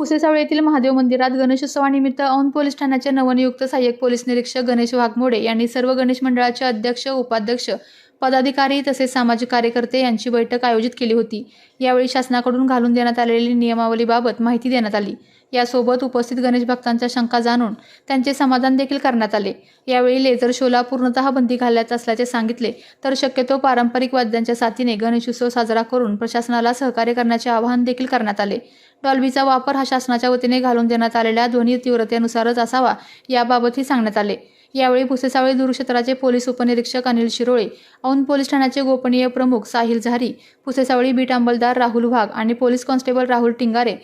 पुसेसावळ येथील महादेव मंदिरात गणेशोत्सवानिमित्त औंध पोलीस ठाण्याचे नवनियुक्त सहाय्यक पोलीस निरीक्षक गणेश वाघमोडे यांनी सर्व गणेश मंडळाचे अध्यक्ष उपाध्यक्ष पदाधिकारी तसेच सामाजिक कार्यकर्ते यांची बैठक आयोजित केली होती. यावेळी शासनाकडून घालून देण्यात आलेली नियमावलीबाबत माहिती देण्यात आली. यासोबत उपस्थित गणेश भक्तांच्या शंका जाणून त्यांचे समाधान देखील करण्यात आले. यावेळी लेझर शोला पूर्णतः बंदी घालण्यात असल्याचे सांगितले. तर शक्यतो पारंपरिक वाद्यांच्या साथीने गणेशोत्सव साजरा करून प्रशासनाला सहकार्य करण्याचे आवाहन देखील करण्यात आले. डॉल्बीचा वापर हा शासनाच्या वतीने घालून देण्यात आलेल्या ध्वनी तीव्रतेनुसारच असावा याबाबतही सांगण्यात आले. यावेळी भुसेसावळी दूरक्षेत्राचे पोलीस उपनिरीक्षक अनिल शिरोळे औंध पोलीस ठाण्याचे गोपनीय प्रमुख साहिल झारी पुसेसावळी बीट अंमलदार राहुल वाघ आणि पोलीस कॉन्स्टेबल राहुल टिंगारे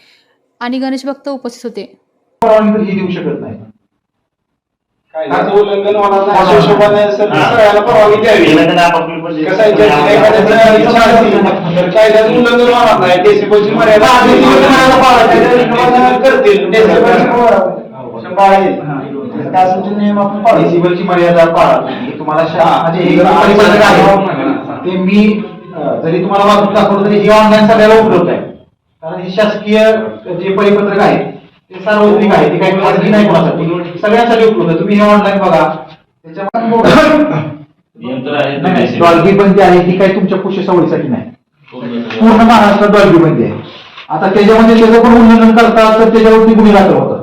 आणि गणेश भक्त उपस्थित होते. परवानगी नाही नाही आहे, नाही करतील डेसिबलची नियम आपण पाळू. डेसिबलची मर्यादा पाळा तुम्ही. तुम्हाला शा- म्हणजे हे परिपत्रक आहे. ते मी अं, जरी तुम्हाला वाचून दाखवलं तरी हे ऑनलाईन सगळ्याला उपलब्ध आहे. कारण हे शासकीय जे परिपत्रक आहे ते सार्वजनिक आहे. ते काही खाजगी नाही कोणासाठी. सगळ्यांसाठी उपलब्ध आहे. तुम्ही हे ऑनलाईन बघा. त्याच्यामध्ये ना नाही, काही. डॉल्बी बंदी आहे. ही काही तुमच्या पुष्य सवडीसाठी नाही. पूर्ण महाराष्ट्रात डॉल्बी बंदी आहे. आता त्याच्यामध्ये त्याचं पण उल्लंघन करतात तर त्याच्यावरती गुन्हे दाखल होतात.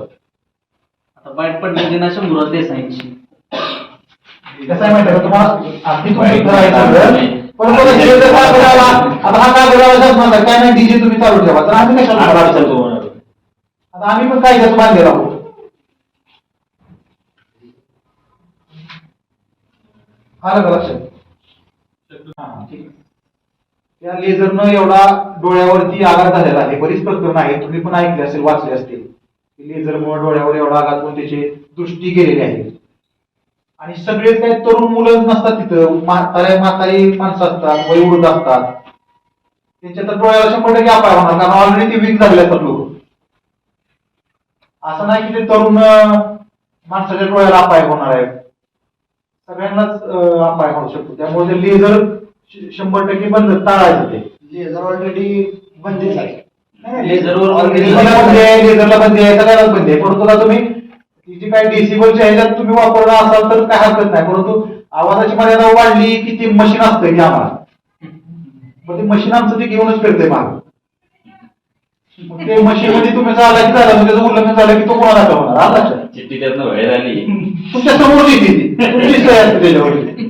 बाईट पडली ना शंभर देसाईंची. कसं आहे माहिती आहे तुम्हाला अगदी तुम्ही आहे. पण काय आता हा काय नाही डीजे तुम्ही चालू ठेवा. तर आम्ही कशाला? आता आम्ही पण काय घेतो बांधलेला आहोत? आलं का लक्षात? हा, ठीक आहे. त्या लेझरनं एवढा डोळ्यावरती आघात झालेला आहे. बरीच प्रकरण आहेत. तुम्ही पण ऐकले असेल वाचले असतील. लेझर लेझरमुळे डोळ्यावर एवढा आघात होऊन त्याची दृष्टी गेलेली आहे. आणि सगळे काही तरुण मुलं नसतात तिथं. म्हातारे म्हातारी माणसं असतात वयोवृद्ध असतात. त्यांच्या तर डोळ्याला शंभर टक्के अपाय होणार कारण ऑलरेडी ते वीक झाले असतात लोक. असं नाही की ते तरुण माणसाच्या डोळ्याला अपाय होणार आहे सगळ्यांनाच अपाय होऊ शकतो. त्यामुळे ते लेझर शंभर टक्के बंद टाळायचं ते. लेझर ऑलरेडी बंदीच आहे. लेझरला बंदी आहे. लेझरला बंदी आहे परंतु आता तुम्ही जी काही डेसिबलच्या ह्याच्यात तुम्ही वापरणार असाल तर काय हरकत नाही. परंतु आवाजाची मर्यादा वाढली की ती मशीन असतं की आम्हाला? मग ते मशीन आमचं ते घेऊनच फिरते माग. ते मशीन मध्ये तुम्ही झाला की झालं त्याचं उल्लंघन झालं की तो कोणाला होणार आलं? चिठ्ठी त्यातनं बाहेर आली. तुमच्यासमोर येते ती. तुमची सही असते त्याच्यावरती.